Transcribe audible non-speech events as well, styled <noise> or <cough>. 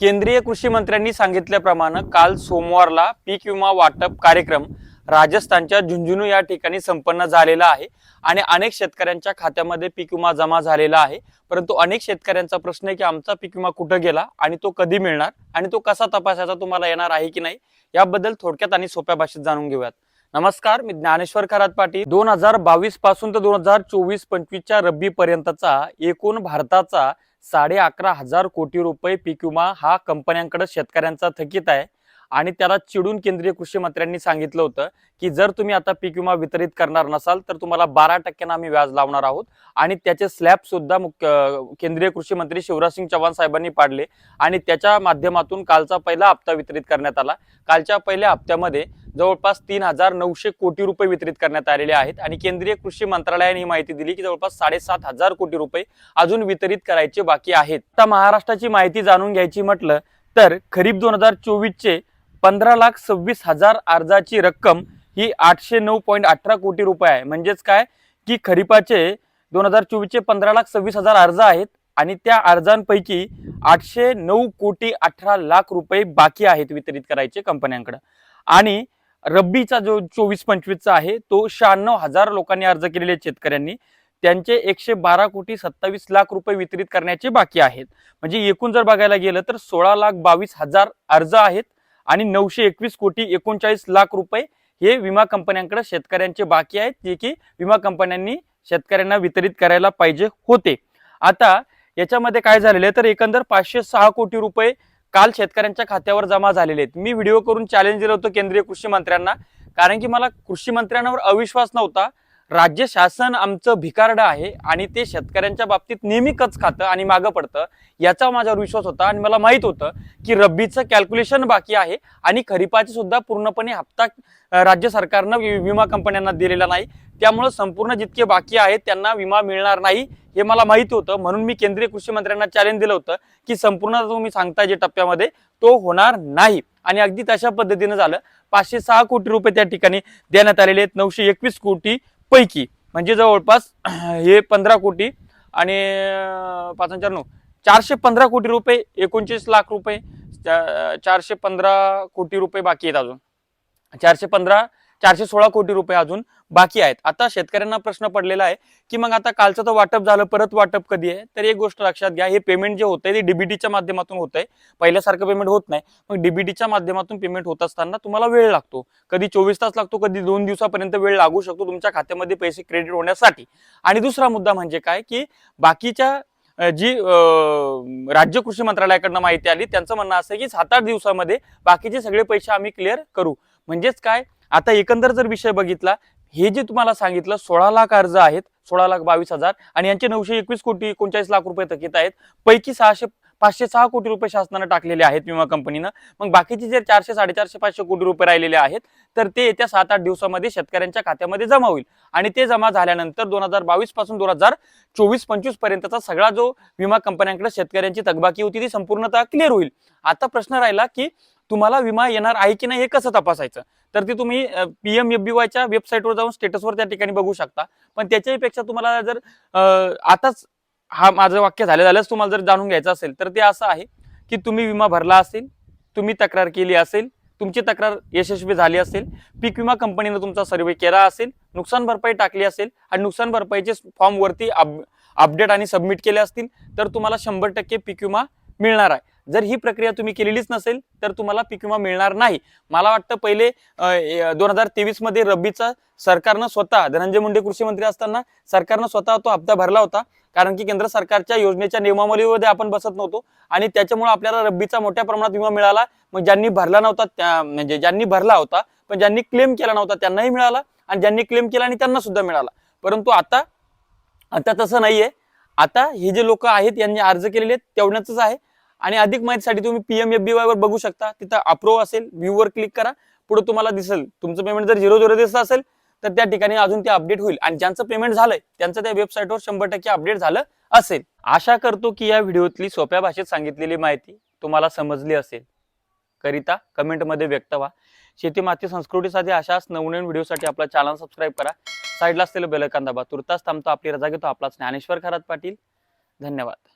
केंद्रीय कृषी मंत्र्यांनी सांगितल्याप्रमाणे काल सोमवारला पीक विमा वाटप कार्यक्रम राजस्थानच्या झुंझुनू या ठिकाणी संपन्न झालेला आहे आणि अनेक शेतकऱ्यांच्या खात्यामध्ये पीक विमा जमा झालेला आहे. परंतु अनेक शेतकऱ्यांचा प्रश्न आहे की आमचा पीक विमा कुठं गेला आणि तो कधी मिळणार आणि तो कसा तपासायचा तुम्हाला येणार आहे की नाही याबद्दल थोडक्यात आणि सोप्या भाषेत जाणून घेऊयात. नमस्कार मी ज्ञानेश्वर खरात पाटील दोन हजार बावीसपासून तर दोन हजार चोवीस पंचवीसच्या रब्बी पर्यंतचा एकूण भारताचा साडे अकरा हजार कोटी रुपये पीक विमा हा कंपन्यांकडे शेतकऱ्यांचा थकीत आहे. आणि त्याला चिडून केंद्रीय कृषी मंत्र्यांनी सांगितलं होतं की जर तुम्ही आता पीक विमा वितरित करणार नसाल तर तुम्हाला बारा टक्क्यानं आम्ही व्याज लावणार आहोत. आणि त्याचे स्लॅब सुद्धा मुख्य केंद्रीय कृषी मंत्री शिवराज सिंग चव्हाण साहेबांनी पाडले. आणि त्याच्या माध्यमातून कालचा पहिला हप्ता वितरित करण्यात आला. कालच्या पहिल्या हप्त्यामध्ये जवळपास तीन हजार नऊशे कोटी रुपये वितरित करण्यात आलेले आहेत आणि केंद्रीय कृषी मंत्रालयाने ही माहिती दिली की जवळपास साडेसात हजार कोटी रुपये अजून वितरित करायचे बाकी आहेत. आता महाराष्ट्राची माहिती जाणून घ्यायची म्हटलं तर खरीप दोन हजार चोवीसचे पंधरा लाख सव्वीस हजार अर्जाची रक्कम ही आठशे नऊ पॉईंट अठरा कोटी रुपये आहे. म्हणजेच काय? की खरीपाचे दोन हजार चोवीसचे पंधरा लाख सव्वीस हजार अर्ज आहेत आणि त्या अर्जांपैकी आठशे नऊ कोटी अठरा लाख रुपये बाकी आहेत वितरित करायचे कंपन्यांकडे. आणि रब्बीचा जो चोवीस पंचवीसचा आहे तो शहाण्णव हजार लोकांनी अर्ज केलेले आहेत शेतकऱ्यांनी. त्यांचे एकशे बारा कोटी सत्तावीस लाख रुपये वितरित करण्याचे बाकी आहेत. म्हणजे एकूण जर बघायला गेलं तर सोळा लाख बावीस हजार अर्ज आहेत आणि नऊशे एकवीस कोटी एकोणचाळीस लाख रुपये हे विमा कंपन्यांकडे शेतकऱ्यांचे बाकी आहेत जे की विमा कंपन्यांनी शेतकऱ्यांना वितरित करायला पाहिजे होते. आता याच्यामध्ये काय झालेलं आहे? तर एकंदर पाचशे सहा कोटी रुपये काल शेतकऱ्यांच्या खात्यावर जमा झालेले आहेत. मी व्हिडिओ करून चॅलेंज दिलं होतं केंद्रीय कृषी मंत्र्यांना. कारण की मला कृषी मंत्र्यांवर अविश्वास नव्हता. राज्य शासन आमचं भिकारडं आहे आणि ते शेतकऱ्यांच्या बाबतीत नेहमी कच खातं आणि मागं पडतं. याचा माझ्यावर विश्वास होता आणि मला माहीत होतं की रब्बीचं कॅल्क्युलेशन बाकी आहे आणि खरीपाचे सुद्धा पूर्णपणे हप्ता राज्य सरकारनं वि- विमा कंपन्यांना दिलेला नाही. त्यामुळं संपूर्ण जितके बाकी आहेत त्यांना विमा मिळणार नाही हे मला माहीत होतं. म्हणून मी केंद्रीय कृषी मंत्र्यांना चॅलेंज दिलं होतं की संपूर्ण तुम्ही सांगता जे टप्प्यामध्ये तो होणार नाही. आणि अगदी तशा पद्धतीनं झालं. पाचशे सहा कोटी रुपये त्या ठिकाणी देण्यात आलेले आहेत. नऊशे एकवीस कोटी पैकी. म्हणजे जवळपास <clears throat> हे पंधरा कोटी आणि पाच आणि नऊ. चारशे पंधरा कोटी रुपये एकोणचाळीस लाख रुपये चारशे पंधरा कोटी रुपये बाकी आहेत अजून. चारशे पंधरा चारशे सोळा कोटी रुपये अजून बाकी आहेत. आता शेतकऱ्यांना प्रश्न पडलेला आहे की मग आता कालचं तर वाटप झालं परत वाटप कधी आहे? तर एक गोष्ट लक्षात घ्या हे पेमेंट जे होतंय ते डीबीटीच्या माध्यमातून होतंय. पहिल्यासारखं पेमेंट होत नाही. मग डीबीटीच्या माध्यमातून पेमेंट होत असताना तुम्हाला वेळ लागतो. कधी चोवीस तास लागतो कधी दोन दिवसापर्यंत वेळ लागू शकतो तुमच्या खात्यामध्ये पैसे क्रेडिट होण्यासाठी. आणि दुसरा मुद्दा म्हणजे काय की बाकीच्या जी राज्य कृषी मंत्रालयाकडनं माहिती आली त्यांचं म्हणणं असं की सात आठ दिवसामध्ये बाकीचे सगळे पैसे आम्ही क्लिअर करू. म्हणजेच काय? आता एकंदर जर विषय बघितला हे जे तुम्हाला सांगितलं सोळा लाख अर्ज आहेत सोळा लाख बावीस हजार आणि यांचे नऊशे एकवीस कोटी एकोणचाळीस लाख रुपये थकीत आहेत पैकी सहाशे पाचशे सहा कोटी रुपये शासनानं टाकलेले आहेत विमा कंपनीनं. मग बाकीचे जे चारशे साडेचारशे पाचशे कोटी रुपये राहिलेले आहेत तर ते येत्या सात आठ दिवसामध्ये शेतकऱ्यांच्या खात्यामध्ये जमा होईल. आणि ते जमा झाल्यानंतर दोन हजार बावीसपासून दोन हजार चोवीस पंचवीस पर्यंतचा सगळा जो विमा कंपन्यांकडे शेतकऱ्यांची थकबाकी होती ती संपूर्णतः क्लिअर होईल. आता प्रश्न राहिला की तुम्हाला विमा येणार आहे की नाही हे कसं तपासायचं? तर ते तुम्ही पी एम एफ बी वायच्या वेबसाईटवर जाऊन स्टेटसवर त्या ठिकाणी बघू शकता. पण त्याच्याही पेक्षा तुम्हाला जर आताच हा माझं वाक्य झालं झालंच तुम्हाला जर जाणून घ्यायचं असेल तर ते असं आहे की तुम्ही विमा भरला असेल तुम्ही तक्रार केली असेल तुमची तक्रार यशस्वी झाली असेल पीक विमा कंपनीनं तुमचा सर्वे केला असेल नुकसान भरपाई टाकली असेल आणि नुकसान भरपाईचे फॉर्मवरती अपडेट आणि सबमिट केले असतील तर तुम्हाला शंभर टक्के पीक विमा मिळणार आहे. जर ही प्रक्रिया तुम्ही केलेलीच नसेल तर तुम्हाला पीक विमा मिळणार नाही. मला वाटतं पहिले दोन हजार तेवीसमध्ये रब्बीचा सरकारनं स्वतः धनंजय मुंडे कृषी मंत्री असताना सरकारनं स्वतः तो हप्ता भरला होता. कारण की केंद्र सरकारच्या योजनेच्या नियमावलीमध्ये आपण बसत नव्हतो. आणि त्याच्यामुळे आपल्याला रब्बीचा मोठ्या प्रमाणात विमा मिळाला. मग ज्यांनी भरला नव्हता त्या म्हणजे ज्यांनी भरला होता पण ज्यांनी क्लेम केला नव्हता त्यांनाही मिळाला. आणि ज्यांनी क्लेम केला आणि त्यांना सुद्धा मिळाला. परंतु आता आता तसं नाहीये. आता हे जे लोक आहेत यांनी अर्ज केलेले आहेत तेवढ्याच आहे. आणि अधिक माहितीसाठी तुम्ही पीएम एफ बी वायवर बघू शकता. तिथं अप्रूव्ह असेल व्ह्यूवर क्लिक करा. पुढे तुम्हाला दिसेल. तुमचं पेमेंट जर झिरो झिरो दिसत असेल तर त्या ठिकाणी अजून ते अपडेट होईल. आणि ज्यांचं पेमेंट झालंय त्यांचं त्या वेबसाईटवर शंभर टक्के अपडेट झालं असेल. आशा करतो की या व्हिडिओतली सोप्या भाषेत सांगितलेली माहिती तुम्हाला समजली असेल. करिता कमेंटमध्ये व्यक्त व्हा. शेती माती संस्कृतीसाठी अशाच नवनवीन व्हिडिओसाठी आपला चॅनल सबस्क्राईब करा. साईडला असलेलं बेलकान दाबा. तुर्तास थांबतो. आपली रजा घेतो. आपला ज्ञानेश्वर खरात पाटील. धन्यवाद.